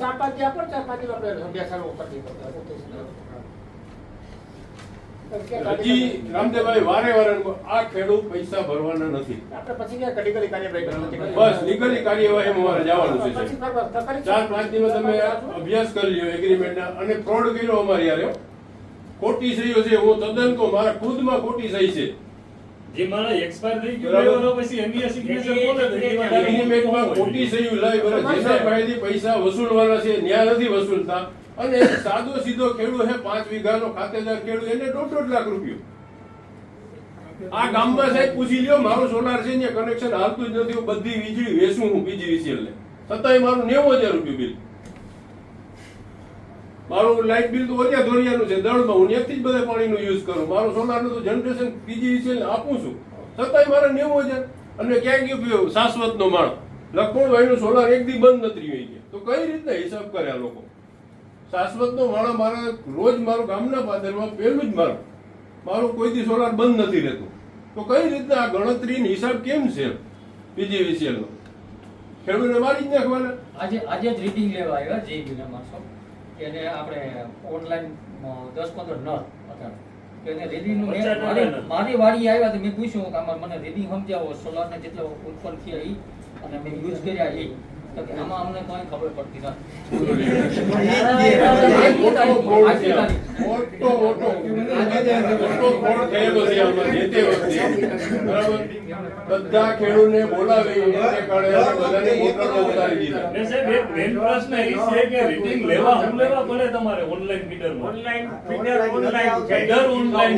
ચાર પાંચ દી આપો ચાર પાંચ દી આપણે અભ્યાસ સારો કરી દીધો. હજી રામદેવભાઈ વારે વારે આ ખેડૂત પૈસા ભરવાના નથી. આપણે પછી ક્યાં ઘડી કાર્યવાહી. બસ લીગલી કાર્યવાહી મારે જવાનું છે ચાર પાંચ દિવસ તમે અભ્યાસ કરી લ્યો એગ્રીમેન્ટના અને ફ્રોડ કર્યો અમારી યાર ખોટી સહીઓ છે હું તદ્દન કહું મારા ખુદમાં ખોટી સહી છે. જે માણસ એક્સપાયર થઈ ગયો પછી એની વાત એગ્રીમેન્ટમાં ખોટી સહીઓ લઈ બરાબર જેના પાસેથી પૈસા વસૂલવાના છે ન્યાય નથી વસૂલતા. અને સાદો સીધો ખેડૂત હે પાંચ વીઘાનો ખાતેદાર ખેડૂત એને દોઢ દોઢ લાખ રૂપિયો. આ ગામમાં સાહેબ પૂછી લ્યો મારું સોલાર છે ને કનેક્શન હાલતું જ નથી બધી વીજળી વેચું હું બીજી વીસીએલ ને. છતાંય મારું નેવું હજાર રૂપિયું બિલ મારું લાઇટ બિલ તો ઓછા ધોરિયાનું છે, દળમાં હું ત્યાંથી જ બધા પાણીનું યુઝ કરું. મારું સોલારનું તો જનરેશન બીજી છે આપું છું. છતાંય મારે નેવું હજાર. અને ક્યાં ગયું શાશ્વતનો માળ. લખમણભાઈનું સોલાર એક દી બંધ નથી રહી ગયા. તો કઈ રીતના હિસાબ કરે આ લોકો? શાશ્વતનો માળા મારા રોજ મારું ગામના પાદરમાં પહેલું જ મારું મારું કોઈ દી સોલાર બંધ નથી રહેતું. તો કઈ રીતના આ ગણતરી હિસાબ કેમ છે વિશેનો? ખેડૂતને મારી જ નાખવાના. આજે આજે જ રીડિંગ લેવા આવ્યા જે ના માણસો એને આપણે ઓનલાઈન દસ પંદર નળ હતા. એને રીડિંગનું મારી વાડી આવ્યા તો મેં પૂછ્યું કે આમાં મને રીડિંગ સમજાવો સોલાર ને જેટલો ઉત્પન્ન થયા એ અને મેં યુઝ કર્યા એ આમાં અમને કોઈ ખબર પડતી. નથી. મોટો મોટો. મોટો ફ્રોડ થયેલો છે આમાં? જે તે વખતે. બરાબર? બધા ખેડૂતને બોલાવી એને કારણે બધાને મોટરનો ઉતારી દીધા. ને સાહેબ એક પ્રશ્ન એ છે કે reading લેવા હું લેવા પડે તમારે online feeder online feeder online છે Feeder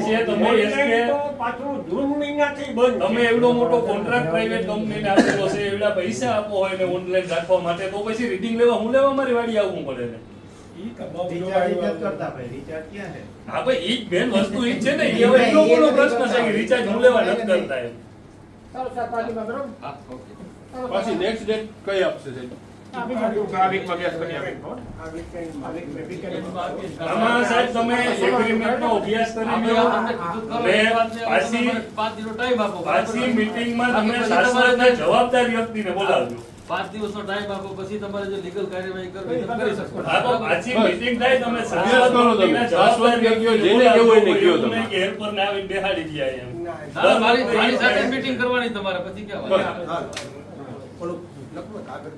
છે, તમે ઓનલાઈન તો પાછું જૂન મહિનાથી બંધ તમે એવડો મોટો કોન્ટ્રાક્ટ પ્રાઇવેટ કંપનીને આપેલો છે એવડા પૈસા આપો હોય ને ઓનલાઈન રાખવા માટે તો પછી રીડિંગ લેવા હું લેવા મારી વાડી આવવું પડે ને? રિચાર્જ જ કરતા ભાઈ રિચાર્જ ક્યાં છે? હા ભાઈ ઈ જ મેન વસ્તુ ઈ જ છે ને ઈ હવે એટલો મોટો પ્રશ્ન છે કે રિચાર્જ હું લેવા નથી કરતા એમ. ચાલો ચાર પાંચ દીમાં બરોબર? ચાલો, પાછી નેક્સ્ટ ડેટ કઈ આપશે સાહેબ. આમાં સાહેબ તમે એગ્રીમેન્ટનો અભ્યાસ કરી લ્યો. પાછી પાંચ દિવસનો ટાઈમ આપો. પાછી મીટિંગમાં તમે શાસનના જવાબદાર વ્યક્તિને બોલાવજો. પાંચ દિવસનો ટાઈમ આપો પછી તમારે જે લીગલ કાર્યવાહી કરવી કરી શકો. હા મીટિંગ થાય તમે કરો જેને એને તમે. કે હેલ્પર ને આવી બેહાડી ગયા એમ. મારી મારી સાથે મીટિંગ કરવાની તમારે પછી ક્યાં વાત? લખો કાગળ